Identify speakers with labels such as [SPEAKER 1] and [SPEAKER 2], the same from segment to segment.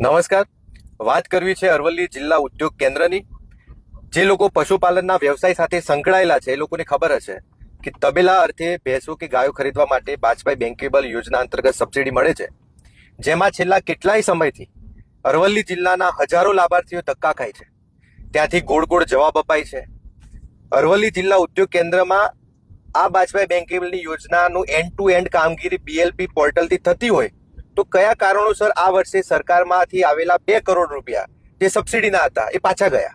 [SPEAKER 1] નમસ્કાર. વાત કરવી છે અરવલ્લી જિલ્લા ઉદ્યોગ કેન્દ્રની. જે લોકો પશુપાલનના વ્યવસાય સાથે સંકળાયેલા છે, એ લોકોને ખબર હશે કે તબેલા અર્થે ભેંસો કે ગાયો ખરીદવા માટે બાજપાઈ બેન્કેબલ યોજના અંતર્ગત સબસિડી મળે છે. જેમાં છેલ્લા કેટલાય સમયથી અરવલ્લી જિલ્લાના હજારો લાભાર્થીઓ ધક્કા ખાય છે. ત્યાંથી ગોળ ગોળ જવાબ અપાય છે. અરવલ્લી જિલ્લા ઉદ્યોગ કેન્દ્રમાં આ બાજપાઈ બેન્કેબલની યોજનાનું એન્ડ ટુ એન્ડ કામગીરી બીએલપી પોર્ટલથી થતી હોય તો કયા કારણોસર આ વર્ષે સરકારમાંથી આવેલા બે કરોડ રૂપિયા જે સબસિડીના હતા એ પાછા ગયા?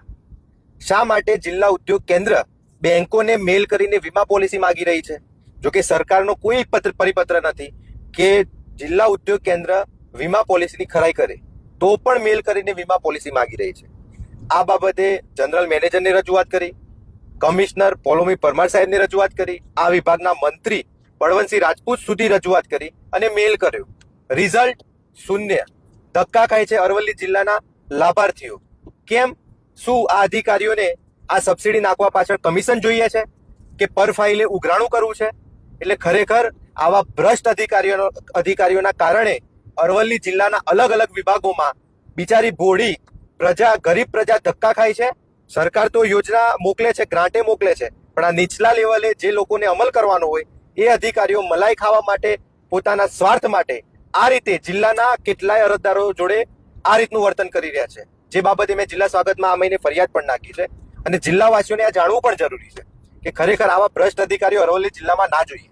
[SPEAKER 1] શા માટે જિલ્લા ઉદ્યોગ કેન્દ્ર બેંકોને મેલ કરીને વીમા પોલિસી માંગી રહી છે? જોકે સરકારનો કોઈ પત્ર પરિપત્ર નથી કે જિલ્લા ઉદ્યોગ કેન્દ્ર વીમા પોલિસીની ખરાઈ કરે, તો પણ મેલ કરીને વીમા પોલિસી માંગી રહી છે. આ બાબતે જનરલ મેનેજરને રજૂઆત કરી, કમિશનર પોલોમી પરમાર સાહેબને રજૂઆત કરી, આ વિભાગના મંત્રી બળવંતસિંહ રાજપૂત સુધી રજૂઆત કરી અને મેલ કર્યો. રિઝલ્ટ શૂન્ય. ધક્કા ખાય છે અરવલ્લી જિલ્લાના લાભાર્થીઓ. કેમ? શું આ અધિકારીઓને આ સબસિડી નાખવા પાછળ કમિશન જોઈએ છે? કે પર ફાઇલે ઉઘરાણું કરવું છે? એટલે ખરેખર આવા ભ્રષ્ટ અધિકારીઓ અધિકારીઓના કારણે અરવલ્લી જિલ્લાના અલગ અલગ વિભાગોમાં બિચારી ભોળી પ્રજા, ગરીબ પ્રજા ધક્કા ખાય છે? સરકાર તો યોજના મોકલે છે, ગ્રાન્ટે મોકલે છે, પણ આ નીચલા લેવલે જે લોકોને અમલ કરવાનો હોય, એ અધિકારીઓ મલાઈ ખાવા માટે, પોતાના સ્વાર્થ માટે આ રીતે જિલ્લાના કેટલાય અરજદારો જોડે આ રીતનું વર્તન કરી રહ્યા છે. જે બાબતે મેં જિલ્લા સ્વાગતમાં આ મહિને ફરિયાદ પણ નાખી છે. અને જિલ્લાવાસીઓને આ જાણવું પણ જરૂરી છે કે ખરેખર આવા ભ્રષ્ટ અધિકારીઓ અરવલ્લી જિલ્લામાં ના જોઈએ.